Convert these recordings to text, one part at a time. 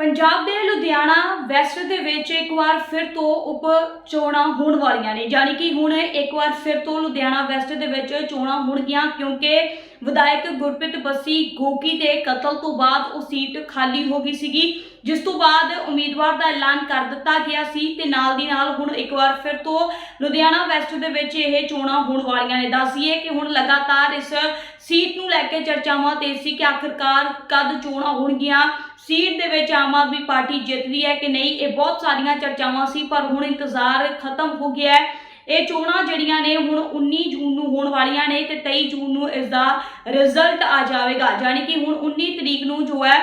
ਪੰਜਾਬ ਦੇ ਲੁਧਿਆਣਾ ਵੈਸਟ ਦੇ ਵਿੱਚ ਇੱਕ ਵਾਰ ਫਿਰ ਤੋਂ ਉਪ ਚੋਣਾਂ ਹੋਣ ਵਾਲੀਆਂ ਨੇ। ਯਾਨੀ ਕਿ ਹੁਣ ਇੱਕ ਵਾਰ ਫਿਰ ਤੋਂ ਲੁਧਿਆਣਾ ਵੈਸਟ ਦੇ ਵਿੱਚ ਚੋਣਾਂ ਹੋਣਗੀਆਂ ਕਿਉਂਕਿ ਵਿਧਾਇਕ ਗੁਰਪ੍ਰੀਤ ਬੱਸੀ ਗੋਗੀ ਦੇ ਕਤਲ ਤੋਂ ਬਾਅਦ ਉਹ ਸੀਟ ਖਾਲੀ ਹੋ ਗਈ ਸੀਗੀ, ਜਿਸ ਤੋਂ ਬਾਅਦ ਉਮੀਦਵਾਰ ਦਾ ਐਲਾਨ ਕਰ ਦਿੱਤਾ ਗਿਆ ਸੀ ਤੇ ਨਾਲ ਦੀ ਨਾਲ ਹੁਣ ਇੱਕ ਵਾਰ ਫਿਰ ਤੋਂ ਲੁਧਿਆਣਾ ਵੈਸਟ ਦੇ ਵਿੱਚ ਇਹ ਚੋਣਾਂ ਹੋਣ ਵਾਲੀਆਂ ਨੇ। ਦੱਸੀਏ ਕਿ ਹੁਣ ਲਗਾਤਾਰ ਇਸ ਸੀਟ ਨੂੰ ਲੈ ਕੇ ਚਰਚਾਵਾਂ ਤੇਜ਼ ਸੀ ਕਿ ਆਖਿਰਕਾਰ ਕਦ ਚੋਣਾਂ ਹੋਣਗੀਆਂ ਸੀਟ ਦੇ ਵਿੱਚ ਆਮ ਆਦਮੀ ਪਾਰਟੀ ਜਿੱਤਦੀ ਹੈ ਕਿ ਨਹੀਂ, ਇਹ ਬਹੁਤ ਸਾਰੀਆਂ ਚਰਚਾਵਾਂ ਸੀ, ਪਰ ਹੁਣ ਇੰਤਜ਼ਾਰ ਖਤਮ ਹੋ ਗਿਆ ਹੈ। ਇਹ ਚੋਣਾਂ ਜਿਹੜੀਆਂ ਨੇ ਹੁਣ 19 ਜੂਨ ਨੂੰ ਹੋਣ ਵਾਲੀਆਂ ਨੇ ਤੇ 23 ਜੂਨ ਨੂੰ ਇਸ ਦਾ ਰਿਜ਼ਲਟ ਆ ਜਾਵੇਗਾ। ਯਾਨੀ ਕਿ ਹੁਣ 19 ਤਰੀਕ ਨੂੰ ਜੋ ਹੈ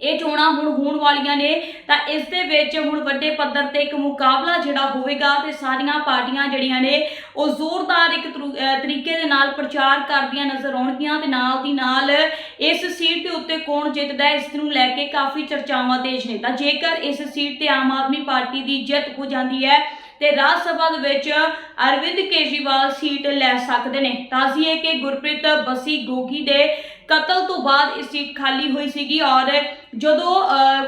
ਇਹ ਚੋਣਾਂ ਹੁਣ ਹੋਣ ਵਾਲੀਆਂ ਨੇ, ਤਾਂ ਇਸ ਦੇ ਵਿੱਚ ਹੁਣ ਵੱਡੇ ਪੱਧਰ ਤੇ ਇੱਕ ਮੁਕਾਬਲਾ ਜਿਹੜਾ ਹੋਵੇਗਾ ਤੇ ਸਾਰੀਆਂ ਪਾਰਟੀਆਂ ਜਿਹੜੀਆਂ ਨੇ, ਉਹ ਜ਼ੋਰਦਾਰ ਇੱਕ ਤਰੂ- ਤਰੀਕੇ ਦੇ ਨਾਲ ਪ੍ਰਚਾਰ ਕਰਦੀਆਂ ਨਜ਼ਰ ਆਉਣਗੀਆਂ ਤੇ ਨਾਲ ਦੀ ਨਾਲ ਇਸ ਸੀਟ ਦੇ ਉੱਤੇ ਕੌਣ ਜਿੱਤਦਾ ਇਸ ਨੂੰ ਲੈ ਕੇ ਕਾਫੀ ਚਰਚਾਵਾਂ ਤੇਜ਼ ਨੇ। ਤਾਂ ਜੇਕਰ ਇਸ ਸੀਟ ਤੇ ਆਮ ਆਦਮੀ ਪਾਰਟੀ ਦੀ ਜਿੱਤ ਹੋ ਜਾਂਦੀ ਹੈ, ਤੇ ਰਾਜ ਸਭਾ ਦੇ ਵਿੱਚ ਅਰਵਿੰਦ ਕੇਜਰੀਵਾਲ ਸੀਟ ਲੈ ਸਕਦੇ ਨੇ। ਤਾਜ਼ੀਏ ਕਿ ਗੁਰਪ੍ਰੀਤ ਬਸੀ ਗੋਗੀ ਦੇ ਕਤਲ ਤੋਂ ਬਾਅਦ ਇਹ ਸੀਟ ਖਾਲੀ ਹੋਈ ਸੀਗੀ ਔਰ ਜਦੋਂ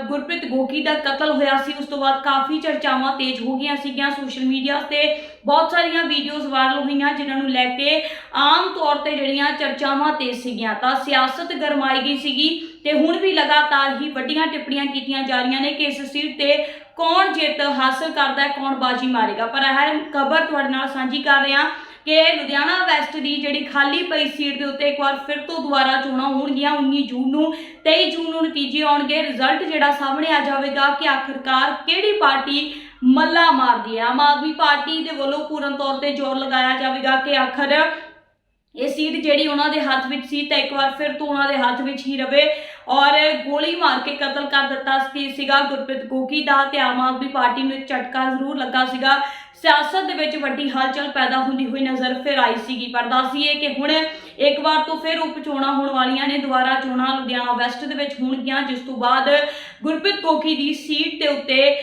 ਗੁਰਪ੍ਰੀਤ ਗੋਗੀ ਦਾ ਕਤਲ ਹੋਇਆ ਸੀ, ਉਸ ਤੋਂ ਬਾਅਦ ਕਾਫੀ ਚਰਚਾਵਾਂ ਤੇਜ਼ ਹੋ ਗਈਆਂ ਸੀਗੀਆਂ ਸੋਸ਼ਲ ਮੀਡੀਆ ਤੇ। ਬਹੁਤ ਸਾਰੀਆਂ ਵੀਡੀਓਜ਼ ਵਾਇਰਲ ਹੋਈਆਂ ਜਿਨ੍ਹਾਂ ਨੂੰ ਲੈ ਕੇ ਆਮ ਤੌਰ ਤੇ ਜਿਹੜੀਆਂ ਚਰਚਾਵਾਂ ਤੇਜ਼ ਸੀਗੀਆਂ। ਤਾਂ ਸਿਆਸਤ ਗਰਮਾਈ ਗਈ ਸੀਗੀ ਤੇ ਹੁਣ ਵੀ ਲਗਾਤਾਰ ਹੀ ਵੱਡੀਆਂ ਟਿੱਪਣੀਆਂ ਕੀਤੀਆਂ ਜਾ ਰਹੀਆਂ ਨੇ ਕਿ ਇਸ ਸੀਟ ਤੇ ਕੌਣ ਜਿੱਤ ਹਾਸਲ ਕਰਦਾ ਹੈ, ਕੌਣ ਬਾਜੀ ਮਾਰੇਗਾ। ਪਰ ਇਹ ਖਬਰ ਤੁਹਾਡੇ ਨਾਲ ਸਾਂਝੀ ਕਰ ਰਿਹਾ। ਕਿ ਲੁਧਿਆਣਾ ਵੈਸਟ ਦੀ ਜਿਹੜੀ ਖਾਲੀ ਪਈ ਸੀਟ ਦੇ ਉੱਤੇ ਇੱਕ ਵਾਰ ਫਿਰ ਤੋਂ ਦੁਬਾਰਾ ਚੋਣਾਂ ਹੋਣਗੀਆਂ 19 ਜੂਨ ਨੂੰ 23 ਜੂਨ ਨੂੰ ਨਤੀਜੇ ਆਉਣਗੇ। ਰਿਜ਼ਲਟ ਜਿਹੜਾ ਸਾਹਮਣੇ ਆ ਜਾਵੇਗਾ ਕਿ ਆਖਰਕਾਰ ਕਿਹੜੀ ਪਾਰਟੀ ਮੱਲਾ ਮਾਰਦੀ ਹੈ? ਆਮ ਆਦਮੀ ਪਾਰਟੀ ਦੇ ਵੱਲੋਂ ਪੂਰਨ ਤੌਰ ਤੇ ਜ਼ੋਰ ਲਗਾਇਆ ਜਾਵੇਗਾ ਕਿ ਆਖਰ ਇਹ ਸੀਟ ਜਿਹੜੀ ਉਹਨਾਂ ਦੇ ਹੱਥ ਵਿੱਚ ਸੀ ਤਾਂ ਇੱਕ ਵਾਰ ਫਿਰ ਤੋਂ ਉਹਨਾਂ ਦੇ ਹੱਥ ਵਿੱਚ ਹੀ ਰਵੇ ਔਰ ਗੋਲੀ ਮਾਰ ਕੇ ਕਤਲ ਕਰ ਦਿੱਤਾ ਸੀ ਸੀਗਾ ਗੁਰਪ੍ਰੀਤ ਗੋਗੀ ਦਾ ਤੇ ਆਮ ਆਦਮੀ ਪਾਰਟੀ ਨੂੰ ਝਟਕਾ ਜ਼ਰੂਰ ਲੱਗਾ ਸੀਗਾ। ਸਿਆਸਤ ਦੇ ਵਿੱਚ ਵੱਡੀ ਹਲਚਲ ਪੈਦਾ ਹੁੰਦੀ ਹੋਈ ਨਜ਼ਰ ਫਿਰ ਆਈ ਸੀਗੀ, ਪਰ ਦੱਸੀਏ ਕਿ ਹੁਣ ਇੱਕ ਵਾਰ ਤੋਂ ਫਿਰ ਉਪ ਚੋਣਾਂ ਹੋਣ ਵਾਲੀਆਂ ਨੇ, ਦੁਬਾਰਾ ਚੋਣਾਂ ਲੁਧਿਆਣਾ ਵੈਸਟ ਦੇ ਵਿੱਚ ਹੋਣਗੀਆਂ, ਜਿਸ ਤੋਂ ਬਾਅਦ ਗੁਰਪ੍ਰੀਤ ਕੋਖੀ ਦੀ ਸੀਟ ਦੇ ਉੱਤੇ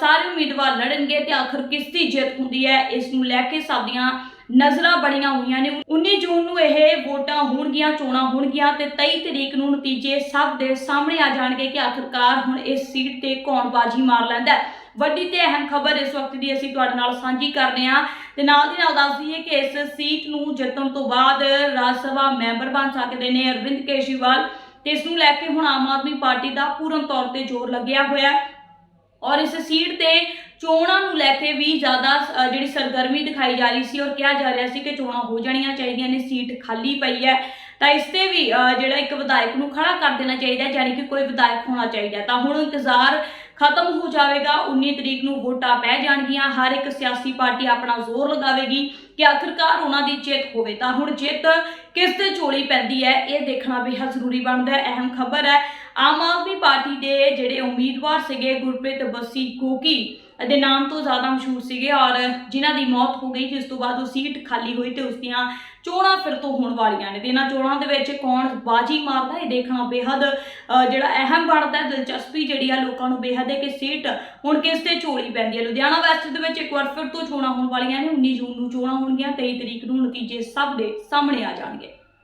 ਸਾਰੇ ਉਮੀਦਵਾਰ ਲੜਨਗੇ ਤੇ ਆਖਰ ਕਿਸ ਦੀ ਜਿੱਤ ਹੁੰਦੀ ਹੈ, ਇਸ ਨੂੰ ਲੈ ਕੇ ਸਭ ਦੀਆਂ ਨਜ਼ਰਾਂ ਬਣੀਆਂ ਹੋਈਆਂ ਨੇ। 19 ਜੂਨ ਨੂੰ ਇਹ ਵੋਟਾਂ ਹੋਣਗੀਆਂ, ਚੋਣਾਂ ਹੋਣਗੀਆਂ ਤੇ 23 ਤਰੀਕ ਨੂੰ ਨਤੀਜੇ ਸਭ ਦੇ ਸਾਹਮਣੇ ਆ ਜਾਣਗੇ ਕਿ ਆਖਰਕਾਰ ਹੁਣ ਇਸ ਸੀਟ ਤੇ ਕੌਣ ਬਾਜੀ ਮਾਰ ਲੈਂਦਾ ਹੈ। ਵੱਡੀ ਤੇ ਅਹਿਮ ਖਬਰ ਇਸ ਵਕਤ ਦੀ ਅਸੀਂ ਤੁਹਾਡੇ ਨਾਲ ਸਾਂਝੀ ਕਰਦੇ ਹਾਂ ਤੇ ਨਾਲ ਦੀ ਨਾਲ ਦੱਸ ਦਈਏ ਕਿ ਇਸ ਸੀਟ ਨੂੰ ਜਿੱਤਣ ਤੋਂ ਬਾਅਦ ਰਾਜ ਸਭਾ ਮੈਂਬਰ ਬਣ ਸਕਦੇ ਨੇ ਅਰਵਿੰਦ ਕੇਜਰੀਵਾਲ ਤੇ ਇਸ ਨੂੰ ਲੈ ਕੇ ਹੁਣ ਆਮ ਆਦਮੀ ਪਾਰਟੀ ਦਾ ਪੂਰਨ ਤੌਰ ਤੇ ਜ਼ੋਰ ਲੱਗਿਆ ਹੋਇਆ ਔਰ ਇਸ ਸੀਟ ਤੇ ਚੋਣਾਂ ਨੂੰ ਲੈ ਕੇ ਵੀ ਜ਼ਿਆਦਾ ਜਿਹੜੀ ਸਰਗਰਮੀ ਦਿਖਾਈ ਜਾ ਰਹੀ ਸੀ ਔਰ ਕਿਹਾ ਜਾ ਰਿਹਾ ਸੀ ਕਿ ਚੋਣਾਂ ਹੋ ਜਾਣੀਆਂ ਚਾਹੀਦੀਆਂ ਨੇ, ਸੀਟ ਖਾਲੀ ਪਈ ਹੈ। ਤਾਂ ਇਸ ਤੇ ਵੀ ਜਿਹੜਾ ਇੱਕ ਵਿਧਾਇਕ ਨੂੰ ਖੜਾ ਕਰ ਦੇਣਾ ਚਾਹੀਦਾ ਹੈ, ਯਾਨੀ ਕਿ ਕੋਈ ਵਿਧਾਇਕ ਹੋਣਾ ਚਾਹੀਦਾ ਤਾਂ ਹੁਣ ਇੰਤਜ਼ਾਰ ਖਤਮ ਹੋ ਜਾਵੇਗਾ 19 ਤਰੀਕ ਨੂੰ ਵੋਟਾਂ ਪੈ ਜਾਣਗੀਆਂ, ਹਰ ਇੱਕ ਸਿਆਸੀ ਪਾਰਟੀ ਆਪਣਾ ਜ਼ੋਰ ਲਗਾਵੇਗੀ ਕਿ ਆਖਿਰਕਾਰ ਉਹਨਾਂ ਦੀ ਜਿੱਤ ਹੋਵੇ। ਤਾਂ ਹੁਣ ਜਿੱਤ ਕਿਸ ਤੇ ਝੋਲੀ ਪੈਂਦੀ ਹੈ, ਇਹ ਦੇਖਣਾ ਬੇਹੱਦ ਜ਼ਰੂਰੀ ਬਣਦਾ ਹੈ, ਅਹਿਮ ਖਬਰ ਹੈ। ਆਮ ਆਦਮੀ ਪਾਰਟੀ ਦੇ ਜਿਹੜੇ ਉਮੀਦਵਾਰ ਸੀਗੇ, ਗੁਰਪ੍ਰੀਤ ਬੱਸੀ ਗੋਗੀ ਦੇ ਨਾਮ ਤੋਂ ਜ਼ਿਆਦਾ ਮਸ਼ਹੂਰ ਸੀਗੇ ਔਰ ਜਿਨ੍ਹਾਂ ਦੀ ਮੌਤ ਹੋ ਗਈ, ਜਿਸ ਤੋਂ ਬਾਅਦ ਉਹ ਸੀਟ ਖਾਲੀ ਹੋਈ ਤੇ ਉਸ ਦੀਆਂ ਚੋਣਾਂ ਫਿਰ ਤੋਂ ਹੋਣ ਵਾਲੀਆਂ ਨੇ। ਤੇ ਇਹਨਾਂ ਚੋਣਾਂ ਦੇ ਵਿੱਚ ਕੌਣ ਬਾਜੀ ਮਾਰਦਾ ਇਹ ਦੇਖਣਾ ਬੇਹੱਦ ਜਿਹੜਾ ਅਹਿਮ ਬਣਦਾ ਹੈ, ਦਿਲਚਸਪੀ ਜਿਹੜੀ ਆ ਲੋਕਾਂ ਨੂੰ ਬੇਹੱਦ ਹੈ ਕਿ ਸੀਟ ਹੁਣ ਕਿਸ ਤੇ ਝੋਲੀ ਪੈਂਦੀ ਹੈ। ਲੁਧਿਆਣਾ ਵੈਸਟ ਦੇ ਵਿੱਚ ਇੱਕ ਵਾਰ ਫਿਰ ਤੋਂ ਚੋਣਾਂ ਹੋਣ ਵਾਲੀਆਂ ਨੇ 19 ਜੂਨ ਨੂੰ ਚੋਣਾਂ ਹੋਣਗੀਆਂ 23 ਤਰੀਕ ਨੂੰ ਨਤੀਜੇ ਸਭ ਦੇ ਸਾਹਮਣੇ ਆ ਜਾਣਗੇ।